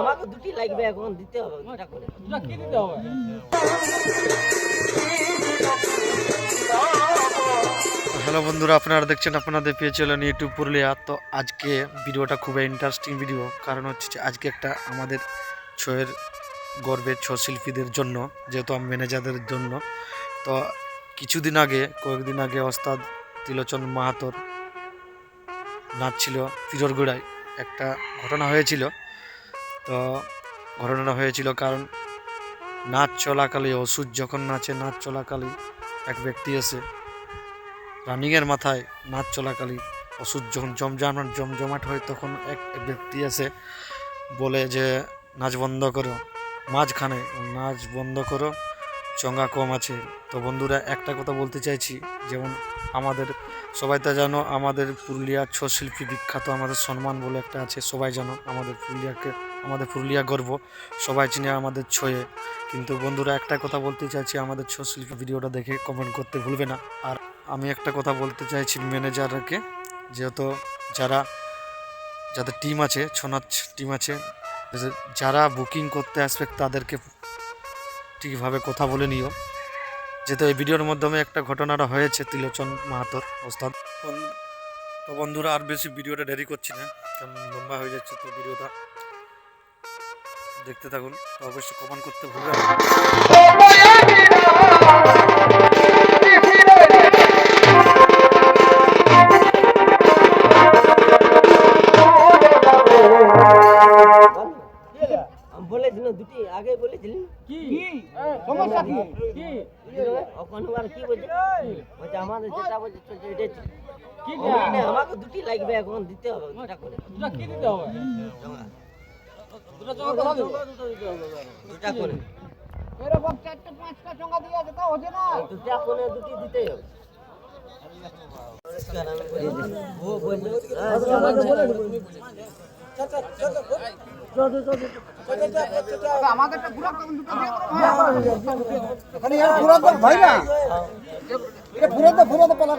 আমাকে দুটি লাগবে এখন দিতে হবে দুটা করে। হ্যালো বন্ধুরা আপনারা দেখছেন আপনাদের পেয়ে চলেন ইউটিউব পুরুলিয়া। তো আজকে ভিডিওটা খুবই ইন্টারেস্টিং ভিডিও কারণ হচ্ছে যে আজকে একটা আমাদের ছয়ের গর্বের ছ শিল্পীদের জন্য যেহেতু আমি ম্যানেজারদের জন্য। তো কিছুদিন আগে কয়েকদিন আগে ওস্তাদ তিলোচন মাহাতোর নাচ ছিল পিরোরগুড়ায় একটা ঘটনা হয়েছিল। তো ঘটনাটা হয়েছিল কারণ নাচ চলাকালে ওষুধ যখন নাচে, নাচ চলাকালে এক ব্যক্তি এসে রানিংয়ের মাথায় নাচ চলাকালীন ওষুধ যখন জমজমাট জমজমাট হয় তখন এক ব্যক্তি এসে বলে যে, নাচ বন্ধ করো। মাঝখানে, নাচ বন্ধ করো, চঙ্গা কম আছে। তো বন্ধুরা, একটা কথা বলতে চাইছি, যেমন আমাদের সবাই তো জানো, আমাদের পুরুলিয়ার ছৌ শিল্পী বিখ্যাত, আমাদের সম্মান বলে একটা আছে, সবাই জানো, আমাদের পুরুলিয়াকে আমাদের পুরুলিয়া গর্ব। সবাই চিনে আমাদের ছয়ে। কিন্তু বন্ধুরা, একটা কথা বলতে চাইছি, আমাদের ছৌ শিল্পী ভিডিওটা দেখে কমেন্ট করতে ভুলবে না। আর আমি একটা কথা বলতে চাইছি ম্যানেজারকে যেহেতু যারা, যাদের টিম আছে ছৌ নাচ টিম আছে, যারা বুকিং করতে আসবে, তাদেরকে ঠিকভাবে কথা বলে নিও। যেহেতু এই ভিডিওর মাধ্যমে একটা ঘটনাটা হয়েছে, তিলোচন মাহাতোর ওস্তাদ। তো বন্ধুরা, আর বেশি ভিডিওটা দেরি করছি না, কারণ লম্বা হয়ে যাচ্ছে তো ভিডিওটা। দেখতে থাকুন। অবশ্যই কমেন্ট করতে ভুলবেন দুটি আগে বলেছিলি। কি? সমস্যা কি? কি? ওখানে আর কি বলছে? বলছে আমাদের যেটা বলছে চলছে এটাই কি আমি বলি, না, আমাকে দুটি লাগবে এখন দিতে হবে দুটা করে। দুটা কি দিতে হবে? এরকম চারটে পাঁচটা চঙ্গা দিয়ে আছে তা হচ্ছে না? দুটা করে দুটি দিতেই হবে। ও বলল আমাদেরটা পুরো দুটো দিয়ে এখানে পুরো তো ভাই না? পুরো তো পুরো তো পালার